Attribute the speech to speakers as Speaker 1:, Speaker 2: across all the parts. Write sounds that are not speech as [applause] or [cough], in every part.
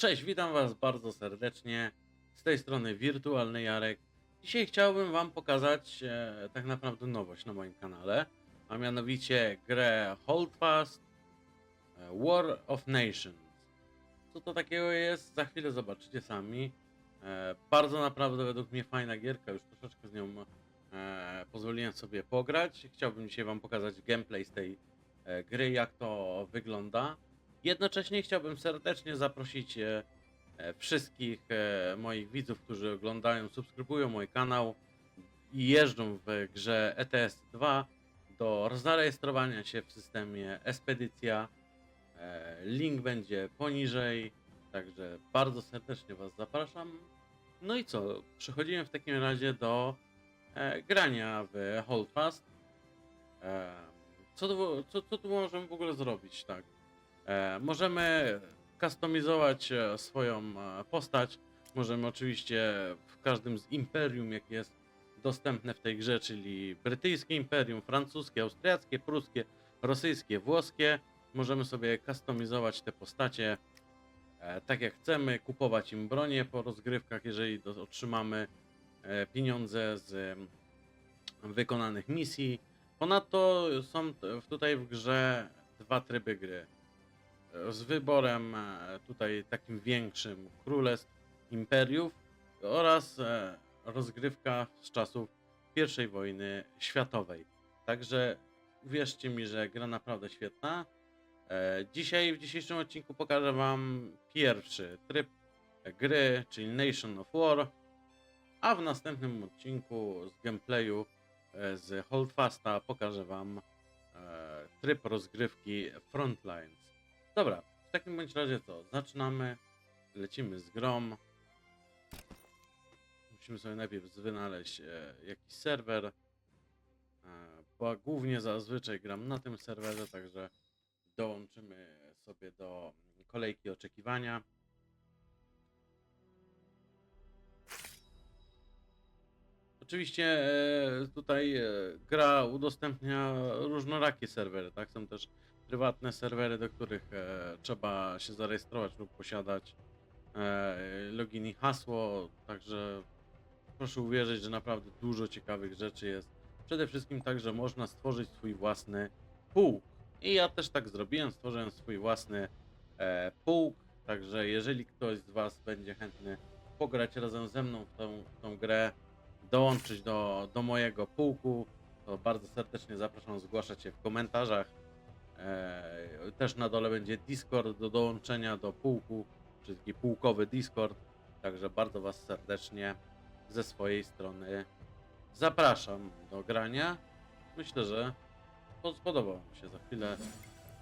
Speaker 1: Cześć, witam Was bardzo serdecznie. Z tej strony Wirtualny Jarek. Dzisiaj chciałbym Wam pokazać e, tak naprawdę nowość na moim kanale, a mianowicie grę Holdfast e, War of Nations. Co to takiego jest? Za chwilę zobaczycie sami. E, bardzo naprawdę według mnie fajna gierka, już troszeczkę z nią e, pozwoliłem sobie pograć. Chciałbym dzisiaj Wam pokazać gameplay z tej e, gry, jak to wygląda. Jednocześnie chciałbym serdecznie zaprosić e, e, wszystkich e, moich widzów, którzy oglądają, subskrybują mój kanał i jeżdżą w grze ETS 2 do zarejestrowania się w systemie Espedycja. Link będzie poniżej, także bardzo serdecznie Was zapraszam. No i co? Przechodzimy w takim razie do grania w Holdfast. Co, co, co tu możemy w ogóle zrobić, tak? E, możemy kustomizować e, swoją e, postać. Możemy oczywiście w każdym z imperium, jakie jest dostępne w tej grze, czyli brytyjskie imperium, francuskie, austriackie, pruskie, rosyjskie, włoskie. Możemy sobie kustomizować te postacie tak jak chcemy, kupować im bronię po rozgrywkach, jeżeli otrzymamy pieniądze z wykonanych misji. Ponadto są tutaj w grze dwa tryby gry z wyborem e, tutaj takim większym królestw, imperiów oraz e, rozgrywka z czasów I wojny światowej. Także uwierzcie mi, że gra naprawdę świetna. E, Dzisiaj w dzisiejszym odcinku pokażę Wam pierwszy tryb gry, czyli Nation of War, a w następnym odcinku z gameplayu z Holdfasta pokażę Wam tryb rozgrywki Frontlines. Dobra, w takim bądź razie co? Zaczynamy, lecimy z grom. Musimy sobie najpierw wynaleźć e, jakiś serwer. E, bo głównie zazwyczaj gram na tym serwerze, także dołączymy sobie do kolejki oczekiwania. Oczywiście e, tutaj e, gra udostępnia różnorakie serwery, tak? Są też prywatne serwery, do których e, trzeba się zarejestrować lub posiadać e, login i hasło, także proszę uwierzyć, że naprawdę dużo ciekawych rzeczy jest. Przede wszystkim także można stworzyć swój własny pułk. I ja też tak zrobiłem, stworzyłem swój własny e, pułk, także jeżeli ktoś z Was będzie chętny pograć razem ze mną w tą, w tą grę, dołączyć do, do mojego pułku, to bardzo serdecznie zapraszam zgłaszać się w komentarzach. E, też na dole będzie Discord do dołączenia do pułku, czyli taki pułkowy Discord. Także bardzo Was serdecznie ze swojej strony zapraszam do grania. Myślę, że pod- spodoba mi się za chwilę.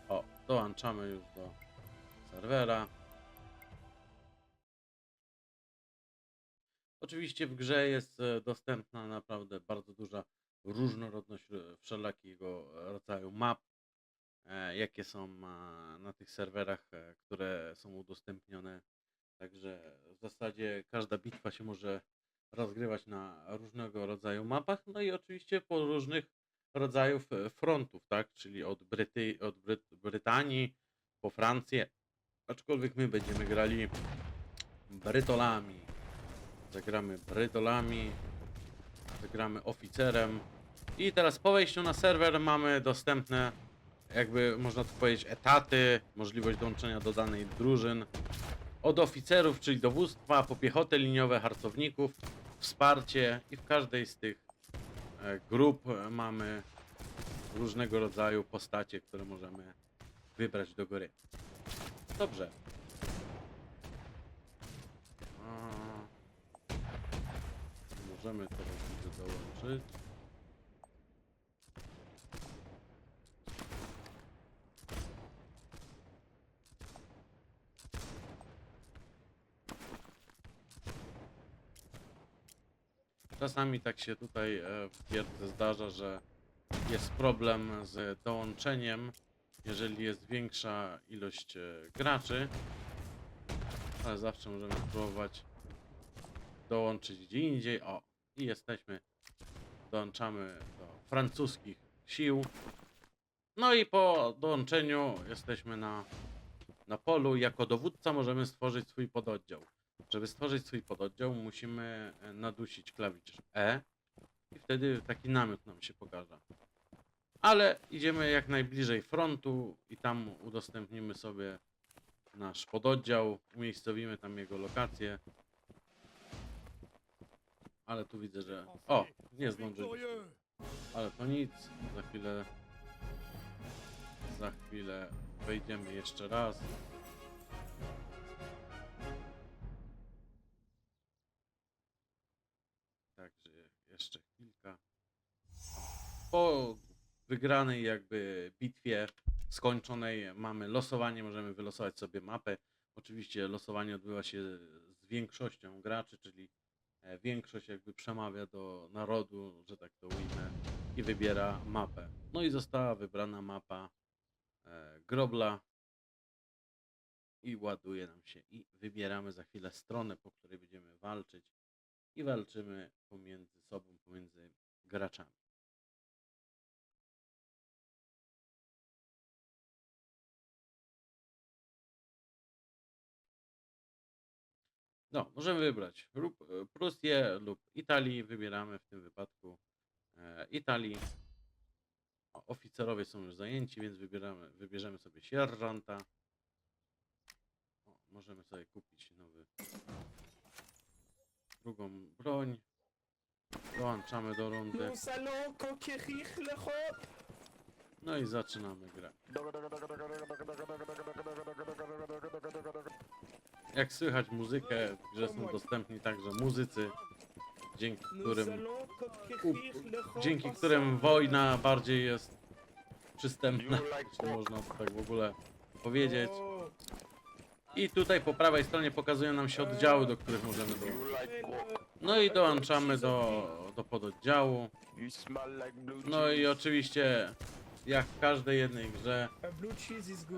Speaker 1: O, dołączamy już do serwera. Oczywiście w grze jest e, dostępna naprawdę bardzo duża różnorodność e, wszelakiego rodzaju map, jakie są e, na tych serwerach, e, które są udostępnione. Także w zasadzie każda bitwa się może rozgrywać na różnego rodzaju mapach, no i oczywiście po różnych rodzajów e, frontów, tak? Czyli od, Bryty, od Bryt, Brytanii po Francję, aczkolwiek my będziemy grali Brytolami. Zagramy Brytolami, zagramy oficerem. I teraz po wejściu na serwer mamy dostępne, jakby można tu powiedzieć, etaty, możliwość dołączenia do danej drużyn. Od oficerów, czyli dowództwa, po piechotę liniowe, harcowników, wsparcie i w każdej z tych e, grup e, mamy różnego rodzaju postacie, które możemy wybrać do gry. Dobrze. Możemy teraz dołączyć. Czasami tak się tutaj e, w gierce zdarza, że jest problem z dołączeniem, jeżeli jest większa ilość e, graczy, ale zawsze możemy spróbować dołączyć gdzie indziej. O, i jesteśmy. Dołączamy do francuskich sił. No i po dołączeniu jesteśmy na na polu. Jako dowódca możemy stworzyć swój pododdział. Żeby stworzyć swój pododdział, musimy e, nadusić klawisz E i wtedy taki namiot nam się pokaże. Ale idziemy jak najbliżej frontu i tam udostępnimy sobie nasz pododdział, umiejscowimy tam jego lokację. Ale tu widzę, że... O, nie zdążyliśmy. Ale to nic, za chwilę... Za chwilę wejdziemy jeszcze raz. Także jeszcze chwilka. Po wygranej jakby bitwie skończonej mamy losowanie, możemy wylosować sobie mapę. Oczywiście losowanie odbywa się z większością graczy, czyli e, większość jakby przemawia do narodu, że tak to ujmę, i wybiera mapę. No i została wybrana mapa e, Grobla i ładuje nam się i wybieramy za chwilę stronę, po której będziemy walczyć i walczymy pomiędzy sobą, pomiędzy graczami. No, możemy wybrać lub e, Prusję lub Italii. Wybieramy w tym wypadku e, Italii. Oficerowie są już zajęci, więc wybieramy, wybierzemy sobie sierżanta. O, możemy sobie kupić nowy drugą broń. Dołączamy do rundy. No i zaczynamy grę. Jak słychać muzykę, w grze są dostępni także muzycy, dzięki którym,
Speaker 2: l'Europe.
Speaker 1: dzięki którym wojna bardziej jest przystępna, jeśli można to tak w ogóle powiedzieć. I tutaj po prawej stronie pokazują nam się oddziały, do których możemy dołączyć. No i dołączamy do, do pododdziału. No i oczywiście, jak w każdej jednej grze,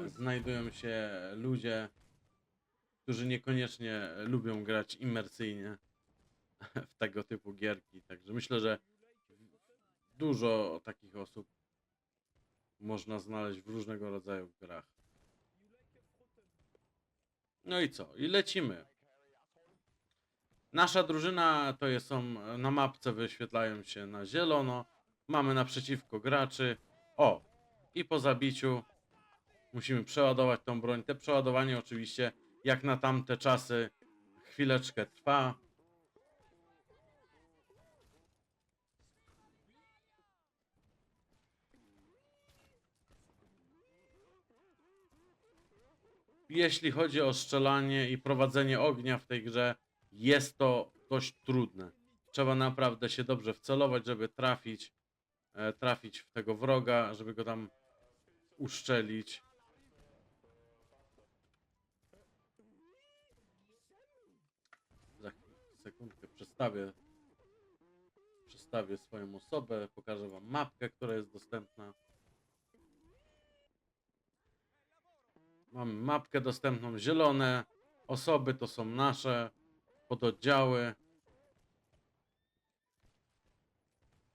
Speaker 1: znajdują się ludzie, którzy niekoniecznie lubią grać imersyjnie w tego typu gierki. Także myślę, że dużo takich osób można znaleźć w różnego rodzaju grach. No i co? I lecimy. Nasza drużyna to jest, są na mapce wyświetlają się na zielono. Mamy naprzeciwko graczy. O! I po zabiciu musimy przeładować tą broń. Te przeładowanie oczywiście jak na tamte czasy chwileczkę trwa. Jeśli chodzi o strzelanie i prowadzenie ognia w tej grze, jest to dość trudne. Trzeba naprawdę się dobrze wcelować, żeby trafić, e, trafić w tego wroga, żeby go tam uszczelić. Za sekundkę przestawię, przestawię swoją osobę, pokażę wam mapkę, która jest dostępna. Mamy mapkę dostępną, zielone osoby to są nasze pododdziały.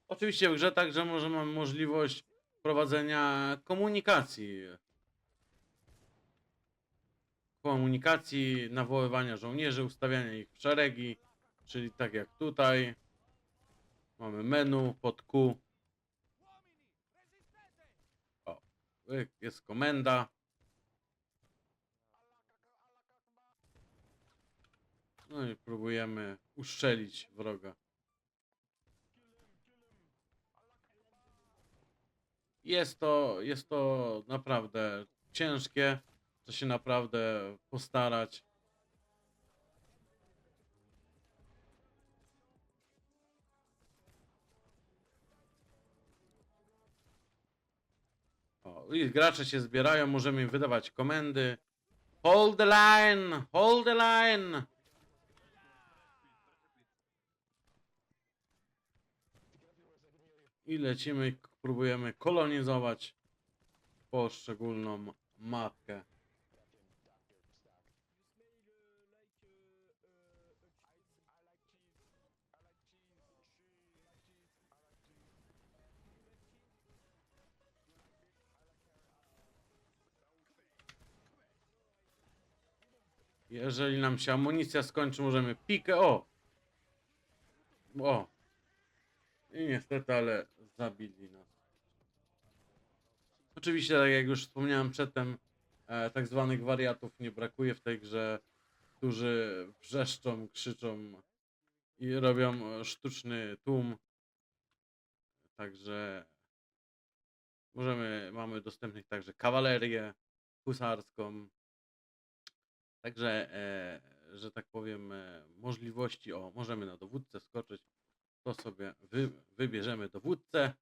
Speaker 1: Oczywiście w grze także może mamy możliwość prowadzenia komunikacji. Komunikacji, nawoływania żołnierzy, ustawiania ich w szeregi, czyli tak jak tutaj. Mamy menu pod Q. O, jest komenda. No i próbujemy uszczelić wroga. Jest to, jest to naprawdę ciężkie. Trzeba się naprawdę postarać. O, i gracze się zbierają, możemy im wydawać komendy. Hold the line! Hold the line! I lecimy, próbujemy kolonizować poszczególną mapkę. Jeżeli nam się amunicja skończy, możemy pikę. O! O! I niestety, ale zabili nas. Oczywiście, tak jak już wspomniałem przedtem, e, tak zwanych wariatów nie brakuje w tej grze, którzy wrzeszczą, krzyczą i robią sztuczny tłum. Także możemy, mamy dostępnych także kawalerię husarską. Także, e, że tak powiem, e, możliwości, o, możemy na dowódcę skoczyć, to sobie wy, wybierzemy dowódcę.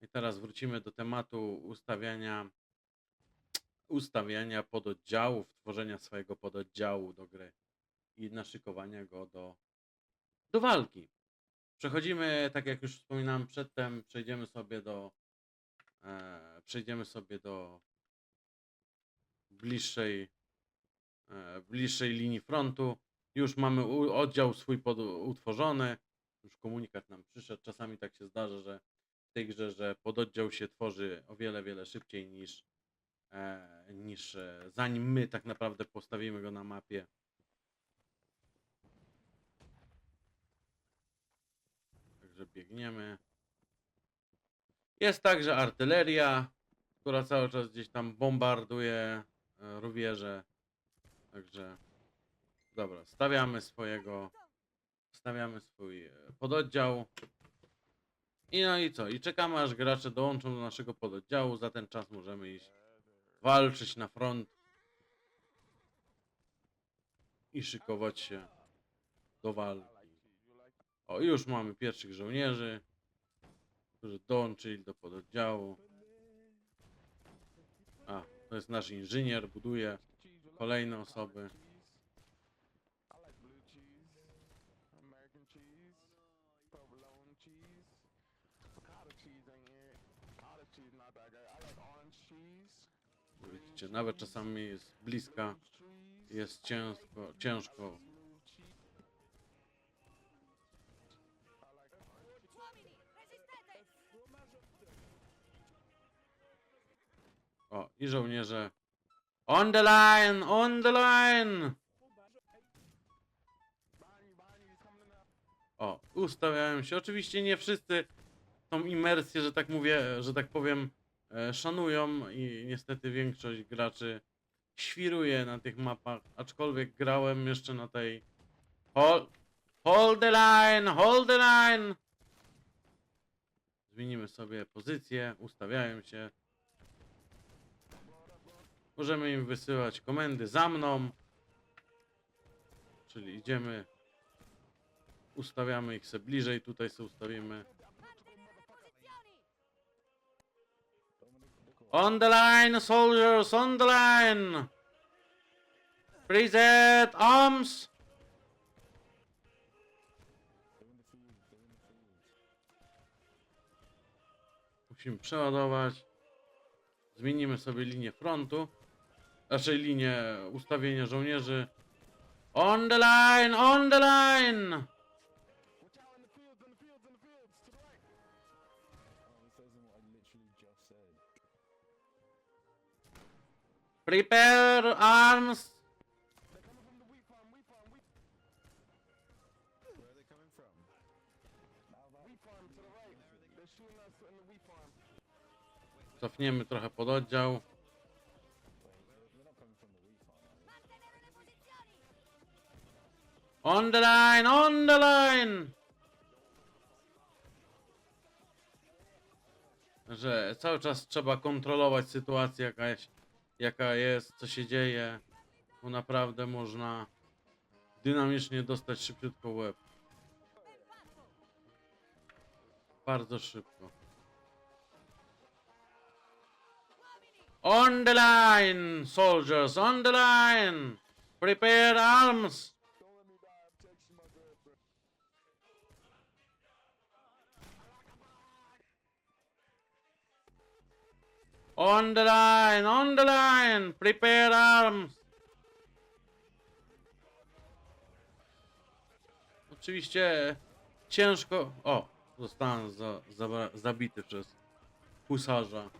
Speaker 1: I teraz wrócimy do tematu ustawiania ustawiania pododdziałów, tworzenia swojego pododdziału do gry i naszykowania go do, do walki. Przechodzimy, tak jak już wspominałem przedtem, przejdziemy sobie do e, przejdziemy sobie do bliższej e, bliższej linii frontu. Już mamy u, oddział swój pod, utworzony. Już komunikat nam przyszedł. Czasami tak się zdarza, że w tej grze, że pododdział się tworzy o wiele, wiele szybciej niż, e, niż e, zanim my tak naprawdę postawimy go na mapie. Także biegniemy. Jest także artyleria, która cały czas gdzieś tam bombarduje e, rubieże. Także dobra, stawiamy swojego stawiamy swój e, pododdział. I no i co? I czekamy aż gracze dołączą do naszego pododdziału. Za ten czas możemy iść walczyć na front i szykować się do walki. O, już mamy pierwszych żołnierzy, którzy dołączyli do pododdziału. A, to jest nasz inżynier, buduje kolejne osoby. Nawet czasami jest bliska, jest ciężko, ciężko. O, i żołnierze. On the line! On the line! O, ustawiają się. Oczywiście nie wszyscy tą imersję, że tak mówię, że tak powiem, szanują i niestety większość graczy świruje na tych mapach, aczkolwiek grałem jeszcze na tej hold, hold the line, hold the line! Zmienimy sobie pozycję, ustawiają się. Możemy im wysyłać komendy za mną. Czyli idziemy ustawiamy ich sobie bliżej, tutaj sobie ustawimy. On the line, soldiers, on the line! Preset arms! Musimy przeładować. Zmienimy sobie linię frontu. Raczej linię ustawienia żołnierzy. On the line, on the line!
Speaker 3: Farm,
Speaker 2: are they?
Speaker 4: Mantenere le posizioni!
Speaker 1: On the line, on the line! Że cały czas trzeba kontrolować sytuację, jaka jest, jaka jest co się dzieje. Bo naprawdę można dynamicznie dostać szybciutko łeb. Bardzo szybko. On the line, soldiers, on the line! Prepare arms! On the line, on the line, prepare arms. Oczywiście ciężko. O, zostałem za, za, zabity przez husarza.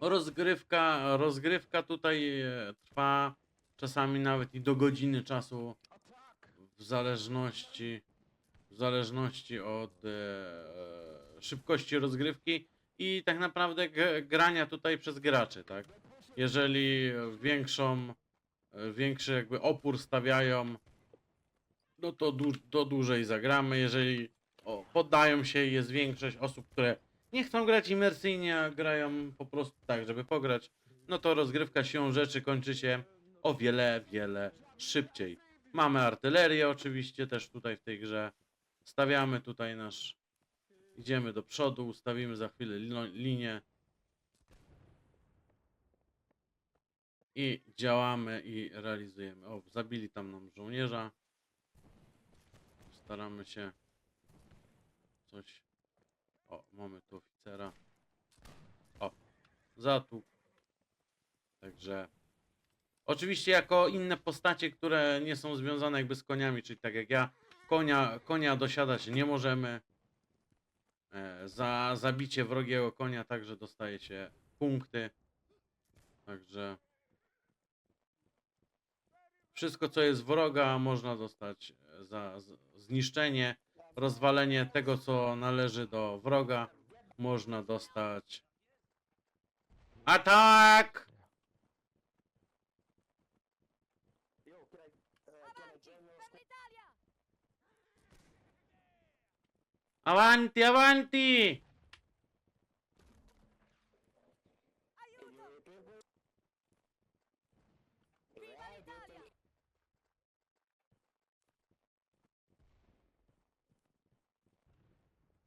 Speaker 1: Rozgrywka, rozgrywka tutaj e, trwa czasami nawet i do godziny czasu w zależności w zależności od e, szybkości rozgrywki i tak naprawdę grania tutaj przez graczy, tak? Jeżeli większą większy jakby opór stawiają, no to, dłu- to dłużej zagramy. Jeżeli o, poddają się jest większość osób, które nie chcą grać imersyjnie, a grają po prostu tak, żeby pograć, no to rozgrywka siłą rzeczy kończy się o wiele, wiele szybciej. Mamy artylerię oczywiście też tutaj w tej grze. Stawiamy tutaj nasz... Idziemy do przodu, ustawimy za chwilę linię. I działamy i realizujemy. O, zabili tam nam żołnierza. Staramy się coś... O, mamy tu oficera. O, zatłuk. Także... Oczywiście jako inne postacie, które nie są związane jakby z koniami, czyli tak jak ja, konia, konia dosiadać nie możemy. E, za zabicie wrogiego konia także dostaje się punkty. Także wszystko co jest wroga można dostać e, za zniszczenie, rozwalenie tego co należy do wroga. Można dostać atak!
Speaker 4: Avanti!
Speaker 1: Avanti!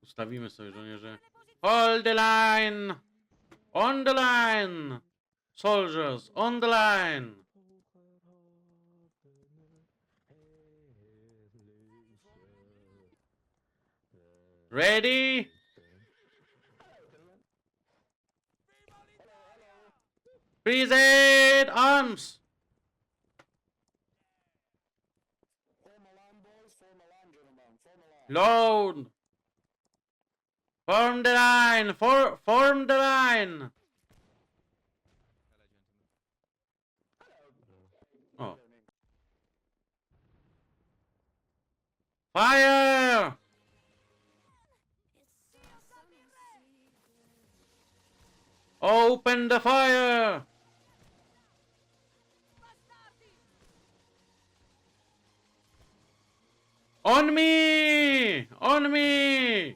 Speaker 1: Ustawimy sobie żołnierze. Hold the line! On the line! Soldiers, on the line! Ready? Present arms! Load! Form the line! For, form the line! Oh. Fire! Open the fire! On me! On me!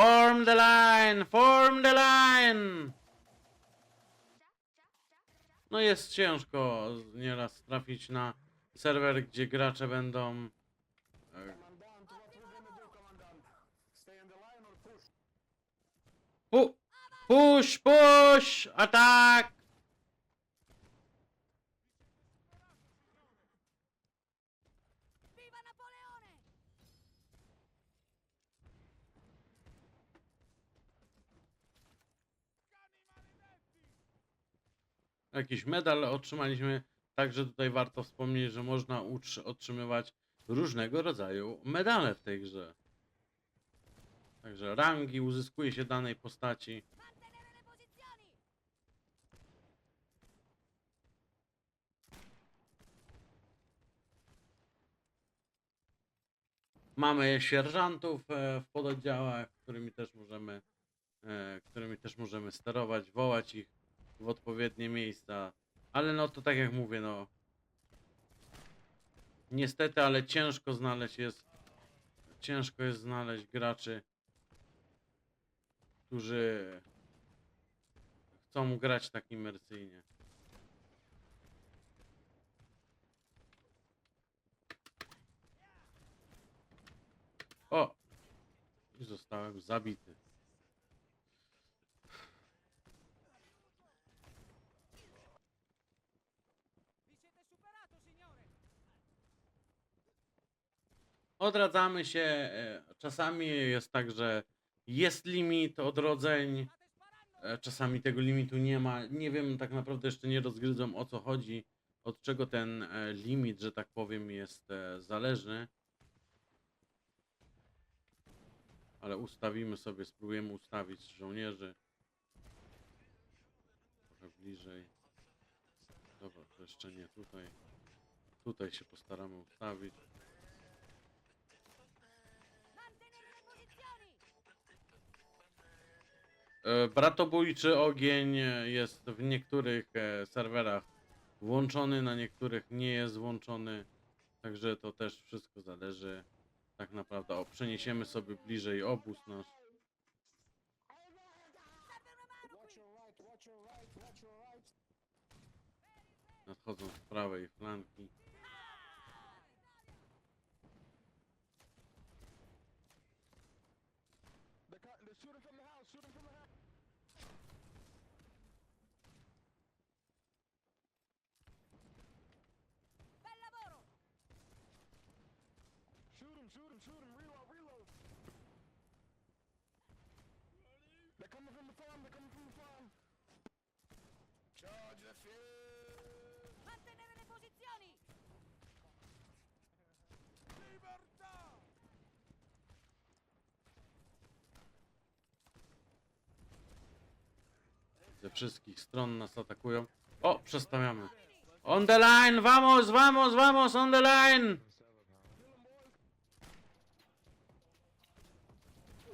Speaker 1: Form the line! Form the line! No jest ciężko nieraz trafić na serwer, gdzie gracze będą... e, Pu push, push! Atak! Jakiś medal otrzymaliśmy. Także tutaj warto wspomnieć, że można otrzymywać różnego rodzaju medale w tej grze. Także rangi uzyskuje się danej postaci. Mamy sierżantów e, w pododdziałach, którymi też możemy, e, którymi też możemy sterować, wołać ich w odpowiednie miejsca. Ale no to tak jak mówię, no niestety, ale ciężko znaleźć jest ciężko jest znaleźć graczy, którzy chcą grać tak imersyjnie. O! I zostałem zabity. Odradzamy się. e, Czasami jest tak, że jest limit odrodzeń. e, Czasami tego limitu nie ma. Nie wiem, tak naprawdę jeszcze nie rozgryzłem o co chodzi, od czego ten e, limit, że tak powiem, jest zależny. Ale ustawimy sobie, spróbujemy ustawić żołnierzy. Trochę bliżej. Dobra, to jeszcze nie tutaj. Tutaj się postaramy ustawić. Bratobójczy ogień e, jest w niektórych e, serwerach włączony, na niektórych nie jest włączony. Także to też wszystko zależy. Tak naprawdę. O, przeniesiemy sobie bliżej obóz nasz. Nadchodzą z prawej flanki.
Speaker 3: They're, cut- they're shooting from the house, shooting from the house.
Speaker 4: Bel lavoro!
Speaker 3: Shoot him, shoot him, shoot him. Reload, reload. They're coming from the farm, they're coming from the farm. Charge the field.
Speaker 4: Mantenere le posizioni!
Speaker 3: Libertà!
Speaker 1: Ze wszystkich stron nas atakują. O, przestawiamy. On the line! Vamos, vamos, vamos, on the line!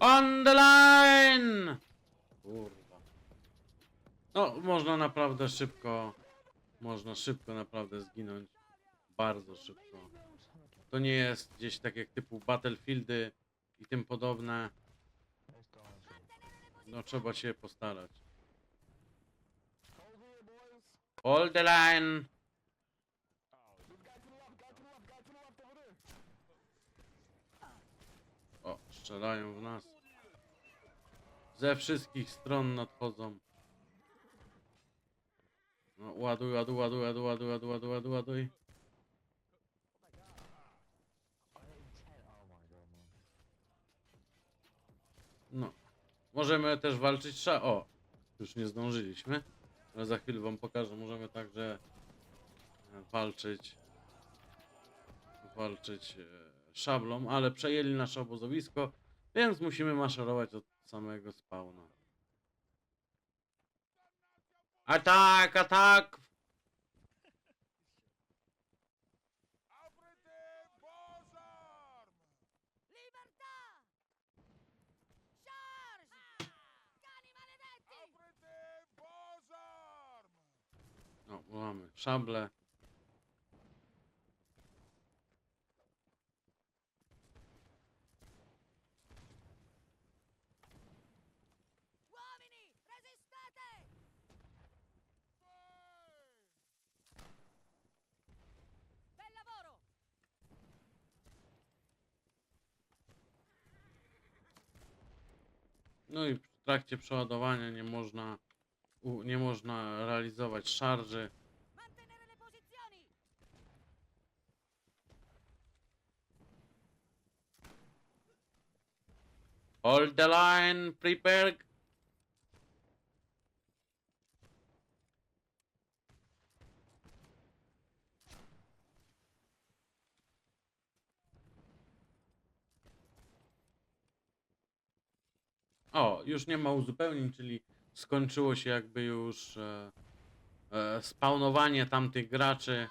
Speaker 1: On the line! Kurwa. No, można naprawdę szybko. Można szybko naprawdę zginąć. Bardzo szybko. To nie jest gdzieś tak jak typu Battlefieldy i tym podobne. No trzeba się postarać.
Speaker 3: Hold
Speaker 1: the line!
Speaker 3: This guy to the left, guy to the left, guy to the left over there.
Speaker 1: O, strzelają w nas. Ze wszystkich stron nadchodzą. No, ładuj, ładuj, ładuj, ładuj, ładuj, ładuj, ładuj, ładuj, ładuj. No. Możemy też walczyć sza... O! Już nie zdążyliśmy. Ale za chwilę wam pokażę. Możemy także walczyć walczyć e, szablą, ale przejęli nasze obozowisko, więc musimy maszerować od samego spawna. Atak, atak! O, mamy szable.
Speaker 4: Uomini, resistate! Bel lavoro!
Speaker 1: No i w trakcie przeładowania nie można u, nie można realizować szarży. Hold the line, prepare. O, już nie ma uzupełnień, czyli skończyło się jakby już e, e, spawnowanie tamtych graczy.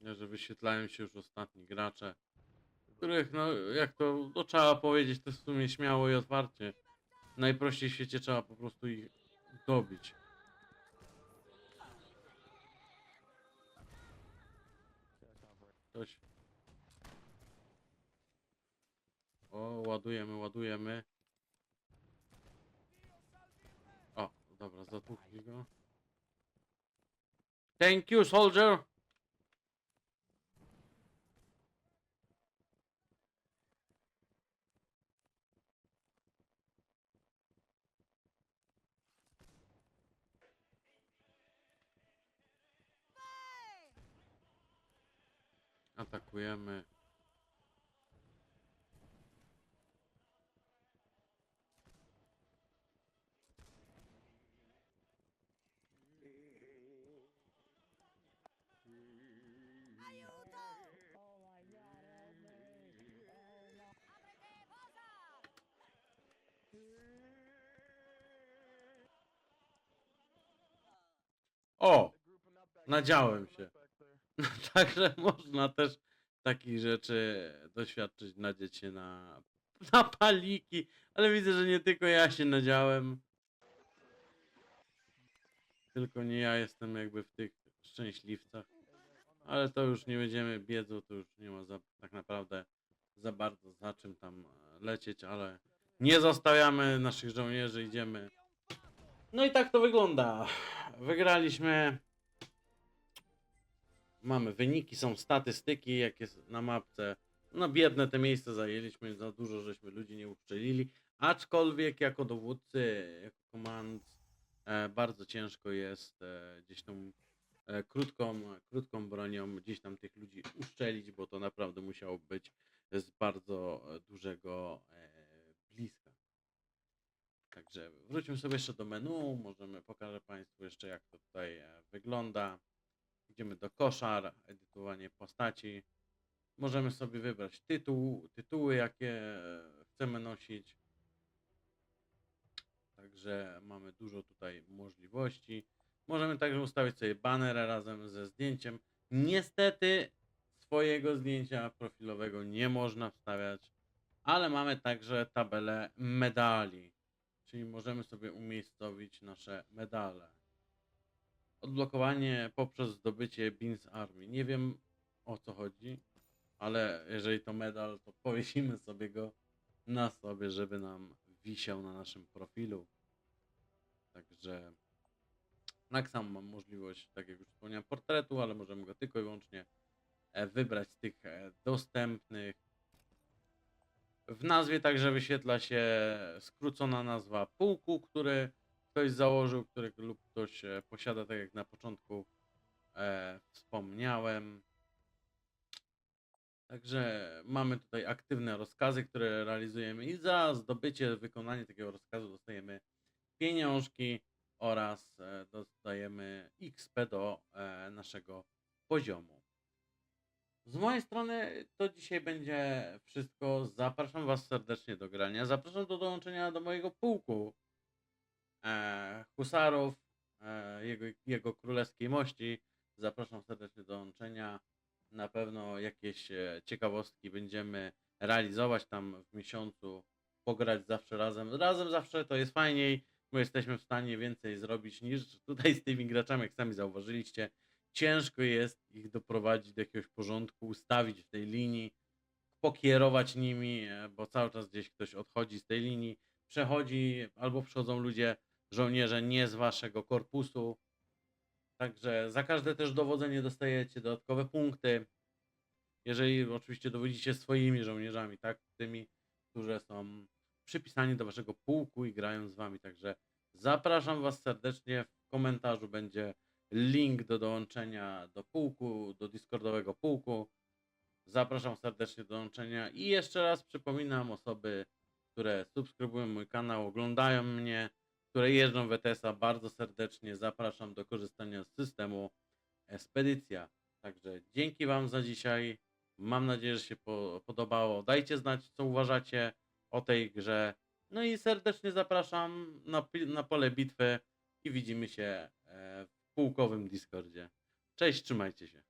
Speaker 1: Że wyświetlają się już ostatni gracze, których, no, jak to, to trzeba powiedzieć, to w sumie śmiało i otwarcie. Najprościej w świecie trzeba po prostu ich dobić. Ktoś. O, ładujemy, ładujemy. O, dobra, zatłuchli go. Thank you, soldier! Atakujemy. O! Nadziałem się.
Speaker 3: there. [laughs]
Speaker 1: Także można też takich rzeczy doświadczyć, nadzieć na, [laughs] na paliki. Ale widzę, że nie tylko ja się nadziałem. Tylko nie ja jestem jakby w tych szczęśliwcach. Ale to już nie będziemy biedzą, to już nie ma za, tak naprawdę za bardzo za czym tam e, lecieć, ale nie zostawiamy naszych żołnierzy, idziemy. No i tak to wygląda. Wygraliśmy. Mamy wyniki, są statystyki, jak jest na mapce. No biedne te miejsce zajęliśmy, za dużo żeśmy ludzi nie uszczelili. Aczkolwiek jako dowódcy, jako komand, e, bardzo ciężko jest e, gdzieś tą e, krótką, krótką bronią gdzieś tam tych ludzi uszczelić, bo to naprawdę musiało być z bardzo dużego bliska. Także wróćmy sobie jeszcze do menu, możemy pokażę Państwu jeszcze jak to tutaj wygląda. Idziemy do koszar, edytowanie postaci. Możemy sobie wybrać tytuł, tytuły, jakie chcemy nosić. Także mamy dużo tutaj możliwości. Możemy także ustawić sobie baner razem ze zdjęciem. Niestety swojego zdjęcia profilowego nie można wstawiać, ale mamy także tabelę medali, czyli możemy sobie umiejscowić nasze medale. Odblokowanie poprzez zdobycie Beans Army. Nie wiem o co chodzi, ale jeżeli to medal, to powiesimy sobie go na sobie, żeby nam wisiał na naszym profilu. Także tak samo mam możliwość, tak jak już wspomniałem, portretu, ale możemy go tylko i wyłącznie e, wybrać z tych e, dostępnych. W nazwie także wyświetla się skrócona nazwa pułku, który ktoś założył, który lub ktoś e, posiada, tak jak na początku e, wspomniałem. Także mamy tutaj aktywne rozkazy, które realizujemy i za zdobycie, wykonanie takiego rozkazu dostajemy pieniążki oraz e, dostajemy XP do e, naszego poziomu. Z mojej strony to dzisiaj będzie wszystko. Zapraszam Was serdecznie do grania. Zapraszam do dołączenia do mojego pułku husarów, e, jego, jego królewskiej mości. Zapraszam serdecznie do dołączenia. Na pewno jakieś e, ciekawostki będziemy realizować tam w miesiącu. Pograć zawsze razem. Razem zawsze to jest fajniej, bo jesteśmy w stanie więcej zrobić niż tutaj z tymi graczami, jak sami zauważyliście. Ciężko jest ich doprowadzić do jakiegoś porządku, ustawić w tej linii, pokierować nimi, e, bo cały czas gdzieś ktoś odchodzi z tej linii, przechodzi albo przychodzą ludzie, żołnierze nie z waszego korpusu. Także za każde też dowodzenie dostajecie dodatkowe punkty. Jeżeli oczywiście dowodzicie swoimi żołnierzami, tak? Tymi, którzy są przypisani do waszego pułku i grają z wami. Także zapraszam was serdecznie. W komentarzu będzie link do dołączenia do pułku, do Discordowego pułku. Zapraszam serdecznie do dołączenia i jeszcze raz przypominam osoby, które subskrybują mój kanał, oglądają mnie, które jeżdżą w ETS-a, bardzo serdecznie zapraszam do korzystania z systemu Espedycja. Także dzięki Wam za dzisiaj. Mam nadzieję, że się po, podobało. Dajcie znać, co uważacie o tej grze. No i serdecznie zapraszam na, na pole bitwy i widzimy się e, w pułkowym Discordzie. Cześć, trzymajcie się.